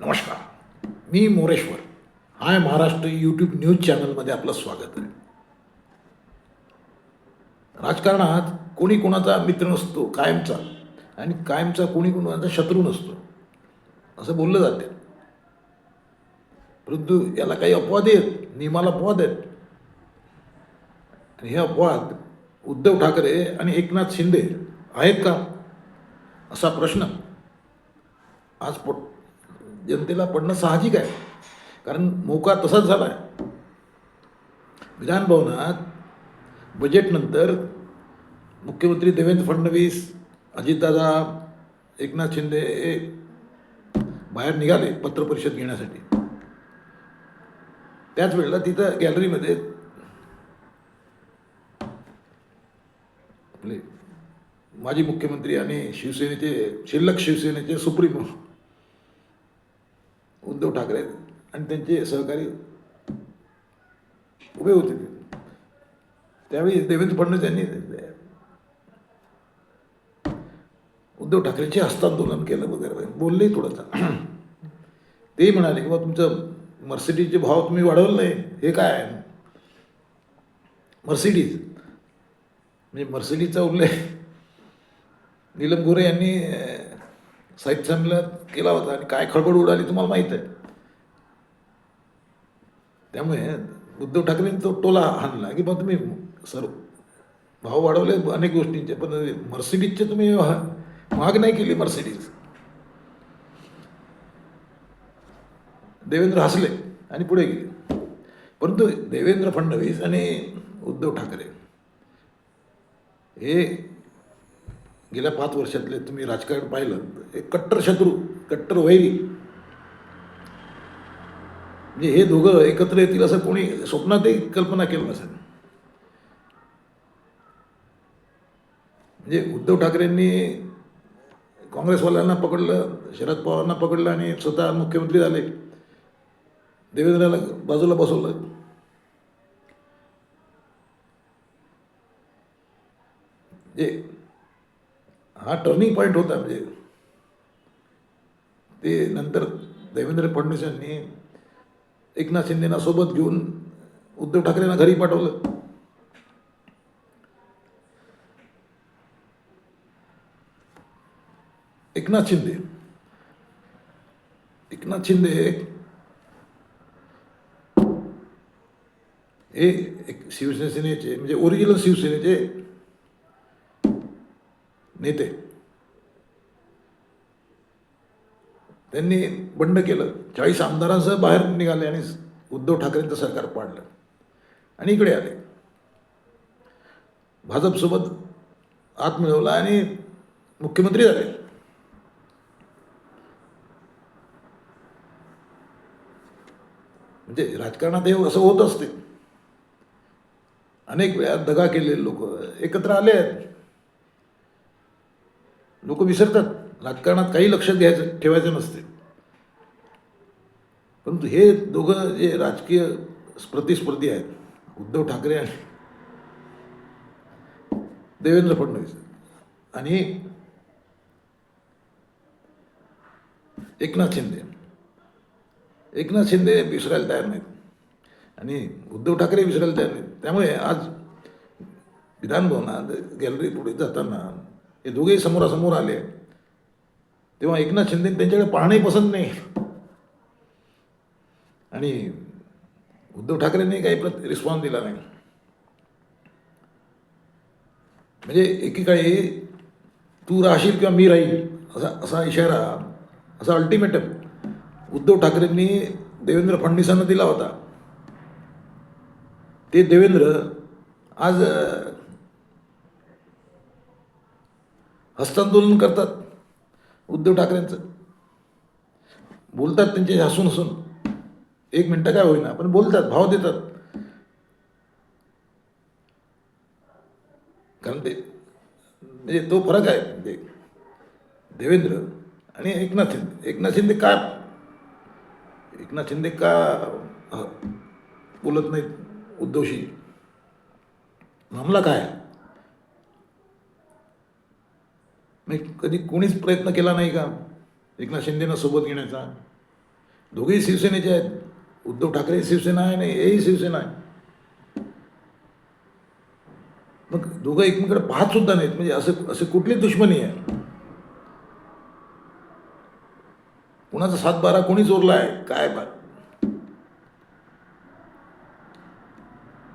नमस्कार. मी Moreshwar. Hi Maharashtra YouTube news चॅनलमध्ये आपलं स्वागत आहे. राजकारणात कोणी कोणाचा मित्र नसतो कायमचा. आणि कायमचा कोणी कोणाचा शत्रू नसतो. असं बोललं जाते. परंतु याला काही अपवाद आहेत नियमाला अपवाद आहेत. आणि हे अपवाद उद्धव ठाकरे आणि एकनाथ शिंदे आहेत का? असा प्रश्न आज पड जनतेला पडणं साहजिक आहे. कारण मोका तसाच झाला आहे विधानभवनात बजेटनंतर मुख्यमंत्री देवेंद्र फडणवीस अजितदादा एकनाथ शिंदे हे बाहेर निघाले पत्रपरिषद घेण्यासाठी. त्याच वेळेला तिथं गॅलरीमध्ये आपले माजी मुख्यमंत्री आणि शिवसेनेचे शिल्लक शिवसेनेचे सुप्रीमो उद्धव ठाकरे आणि त्यांचे सहकारी उभे होते. ते त्यावेळी देवेंद्र फडणवीस यांनी उद्धव ठाकरेंचे हस्तांदोलन केलं वगैरे. बोलले थोडंसं. तेही म्हणाले की बा तुमचं मर्सिडीजचे भाव तुम्ही वाढवलं नाही. हे काय आहे? मर्सिडीज. म्हणजे मर्सिडीजचा उल्लेख नीलम गोरे यांनी साहित्य संमेलनात केला होता. आणि काय खळबळ उडाली तुम्हाला माहीत आहे? त्यामुळे उद्धव ठाकरेंनी तो टोला हाणला की मग तुम्ही सर्व भाव वाढवले अनेक गोष्टींचे पण मर्सिडीजचे तुम्ही महाग नाही केली मर्सिडीज. देवेंद्र हसले आणि पुढे गेले. परंतु देवेंद्र फडणवीस आणि उद्धव ठाकरे हे गेल्या पाच वर्षातले तुम्ही राजकारण पाहिलं एक कट्टर शत्रू कट्टर वैरी. म्हणजे हे दोघं एकत्र येतील असं कोणी स्वप्नातही कल्पना केलं नसेल. म्हणजे उद्धव ठाकरेंनी काँग्रेसवाल्यांना पकडलं शरद पवारांना पकडलं आणि स्वतः मुख्यमंत्री झाले. देवेंद्रला बाजूला बसवलं. जे हा टर्निंग पॉईंट होता म्हणजे. ते नंतर देवेंद्र फडणवीस यांनी एकनाथ शिंदेना सोबत घेऊन उद्धव ठाकरेंना घरी पाठवलं. एकनाथ शिंदे. एकनाथ शिंदे हे एक शिवसेनेचे म्हणजे ओरिजिनल शिवसेनेचे नेते. त्यांनी बंड केलं. चाळीस आमदारांसह बाहेर निघाले आणि उद्धव ठाकरेंचं सरकार पाडलं. आणि इकडे आले. भाजपसोबत आत मिळवला आणि मुख्यमंत्री झाले. म्हणजे राजकारणात हे असं होत असते. अनेक वेळा दगा केलेले लोक एकत्र आले आहेत. लोक विसरतात. राजकारणात काही लक्ष घ्यायचं ठेवायचं नसते. परंतु हे दोघं जे राजकीय प्रतिस्पर्धी आहेत उद्धव ठाकरे आणि देवेंद्र फडणवीस आणि एकनाथ शिंदे. एकनाथ शिंदे विसरायला तयार नाहीत. आणि उद्धव ठाकरे विसरायला तयार नाहीत. त्यामुळे आज विधानभवनात गॅलरी पुढे जाताना हे दोघेही समोरासमोर आले. तेव्हा एकनाथ शिंदे त्यांच्याकडे पाहणंही पसंत नाही. आणि उद्धव ठाकरेंनी काही प्रत रिस्पॉन्स दिला नाही. म्हणजे एकीकाळी तू राहशील किंवा मी राहील असा असा इशारा असा अल्टिमेटम उद्धव ठाकरेंनी देवेंद्र फडणवीसांना दिला होता. ते देवेंद्र आज हस्तांदोलन करतात उद्धव ठाकरेंचं. बोलतात त्यांचे हसून हसून. एक मिनटं काय होईना पण बोलतात भाव देतात. कारण ते म्हणजे तो फरक आहे ते देवेंद्र आणि एकनाथ शिंदे. एकनाथ शिंदे का एकनाथ शिंदे का बोलत नाहीत उद्धवशी? मामला काय आहे? नाही कधी कोणीच प्रयत्न केला नाही का एकनाथ शिंदेना सोबत घेण्याचा? दोघेही शिवसेनेचे आहेत. उद्धव ठाकरे शिवसेना आहे आणि हेही शिवसेना आहे. मग दोघं एकमेकडे पाहत सुद्धा नाहीत. म्हणजे असं असं कुठली दुश्मनी आहे? कुणाचा सातबारा कोणी चोरला आहे काय बा?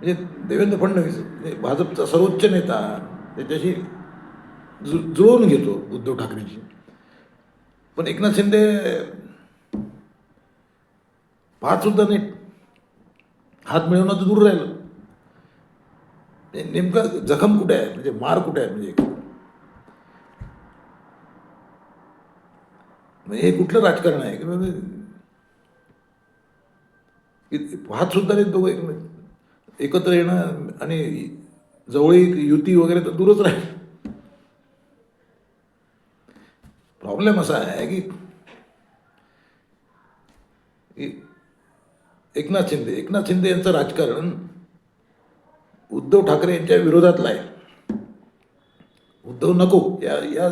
म्हणजे देवेंद्र फडणवीस भाजपचा सर्वोच्च नेता त्याच्याशी जु जुळवून घेतो उद्धव ठाकरेची पण एकनाथ शिंदे पाहत सुद्धा नाही हात मिळवणं तर दूर राहिलं. नेमकं जखम कुठे आहे? म्हणजे मार कुठे आहे? म्हणजे म्हणजे हे कुठलं राजकारण आहे? की म्हणजे पाहत सुद्धा नाही दोघं एकत्र येणं आणि जवळीक युती वगैरे तर दूरच राहील. प्रॉब्लेम असा आहे की एकनाथ शिंदे एकनाथ शिंदे यांचं राजकारण उद्धव ठाकरे यांच्या विरोधातलं आहे. उद्धव नको या या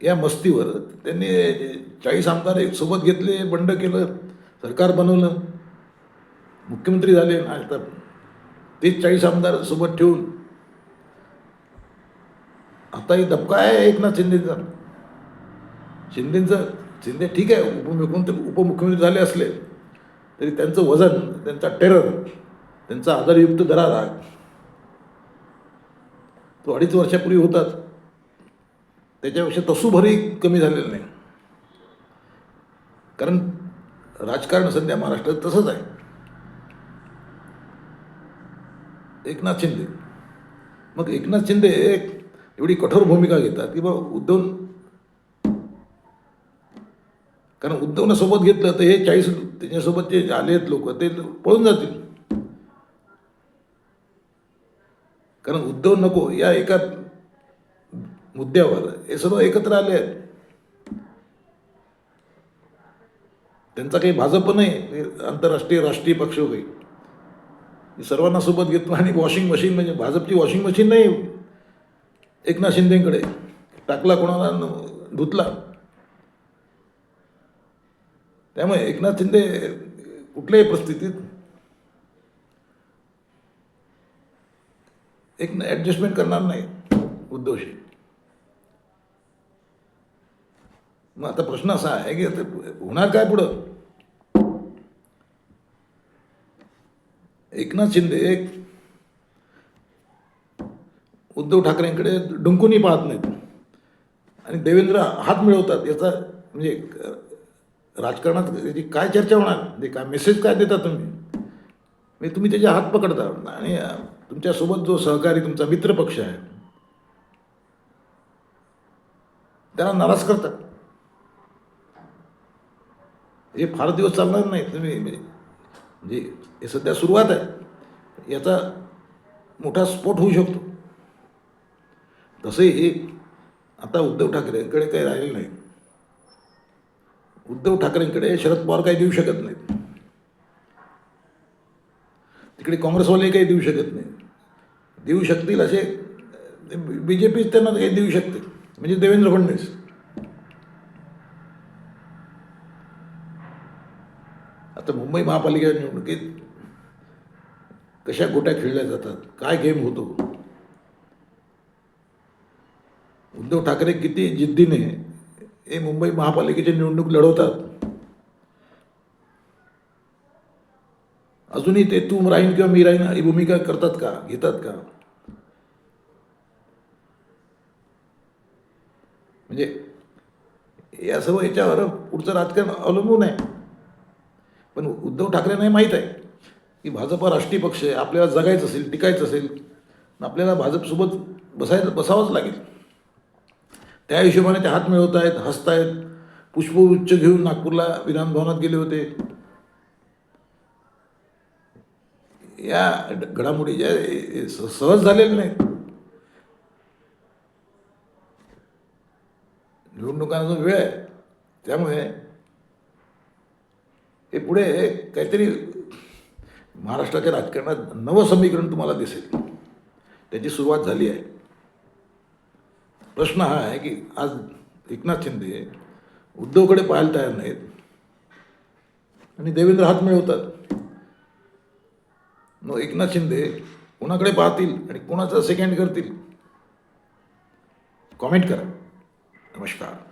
या मस्तीवर त्यांनी चाळीस आमदार एक सोबत घेतले बंड केलं सरकार बनवलं मुख्यमंत्री झाले आता तेच चाळीस आमदार सोबत ठेवून. आताही दबका आहे एकनाथ शिंदेचा. शिंदेचं शिंदे ठीक आहे उपमुख्यमंत्री उपमुख्यमंत्री झाले असले तरी त्यांचं वजन त्यांचा टेरर त्यांचा आदरयुक्त दरारा तो अडीच वर्षापूर्वी होताच त्याच्यापेक्षा तसूभरही कमी झालेलं नाही. कारण राजकारण सध्या महाराष्ट्रात तसंच आहे. एकनाथ शिंदे. मग एकनाथ शिंदे एवढी कठोर भूमिका घेतात की बाबा उद्धव कारण उद्धवनं सोबत घेतलं तर हे चाळीस त्याच्यासोबत जे आले आहेत लोक ते पळून जातील. कारण उद्धव नको या एका मुद्द्यावर हे सर्व एकत्र आले आहेत. त्यांचा काही भाजप नाही हे आंतरराष्ट्रीय राष्ट्रीय पक्ष होईल सर्वांना सोबत घेतलं आणि वॉशिंग मशीन म्हणजे भाजपची वॉशिंग मशीन नाही. एकनाथ शिंदेकडे टाकला कोणाला धुतला. त्यामुळे एकनाथ शिंदे कुठल्याही परिस्थितीत एक ॲडजस्टमेंट करणार नाही उद्धवशी. मग आता प्रश्न असा आहे की आता होणार काय पुढं? एकनाथ शिंदे एक उद्धव ठाकरेंकडे डुंकूनही पाहत नाहीत. आणि देवेंद्र हात मिळवतात याचा म्हणजे राजकारणात याची काय चर्चा होणार? म्हणजे काय मेसेज काय देता तुम्ही? म्हणजे तुम्ही त्याचे हात पकडता. आणि तुमच्यासोबत जो सहकारी तुमचा मित्रपक्ष आहे त्याला नाराज करता. हे फार दिवस चालणार नाही. तुम्ही म्हणजे म्हणजे हे सध्या सुरुवात आहे. याचा मोठा स्फोट होऊ शकतो. तसंही आता उद्धव ठाकरेंकडे काही राहिलेलं नाही. उद्धव ठाकरेंकडे शरद पवार काही देऊ शकत नाहीत. तिकडे काँग्रेसवाले काही देऊ शकत नाही देऊ शकतील असे बी जे पीच त्यांना काही देऊ शकते. म्हणजे देवेंद्र फडणवीस. आता मुंबई महापालिका निवडणुकीत कशा गोट्या खेळल्या जातात काय गेम होतो? उद्धव ठाकरे किती जिद्दीने हे मुंबई महापालिकेची निवडणूक लढवतात. अजूनही ते तू राहीन किंवा मी राहीन ही भूमिका करतात का घेतात का? म्हणजे या सर्व याच्यावर पुढचं राजकारण अवलंबून आहे. पण उद्धव ठाकरेंना माहीत आहे की भाजप हा राष्ट्रीय पक्ष आहे आपल्याला जगायचं असेल टिकायचं असेल आपल्याला भाजपसोबत बसायचं बसावंच लागेल. त्या हिशोबाने ते हात मिळवत आहेत हसतायत पुष्पगुच्छ घेऊन नागपूरला विधानभवनात गेले होते. या घडामोडी ज्या सहज झालेल्या नाहीत. निवडणुकांचा जो वेळ आहे त्यामुळे हे पुढे काहीतरी महाराष्ट्राच्या राजकारणात नवं समीकरण तुम्हाला दिसेल. त्याची सुरुवात झाली आहे. प्रश्न हा आहे की आज एकनाथ शिंदे उद्धवकडे पाहायला तयार नाहीत. आणि देवेंद्र हात मिळवतात. मग एकनाथ शिंदे कोणाकडे पाहतील आणि कोणाचा सेकंड करतील? कॉमेंट करा. नमस्कार.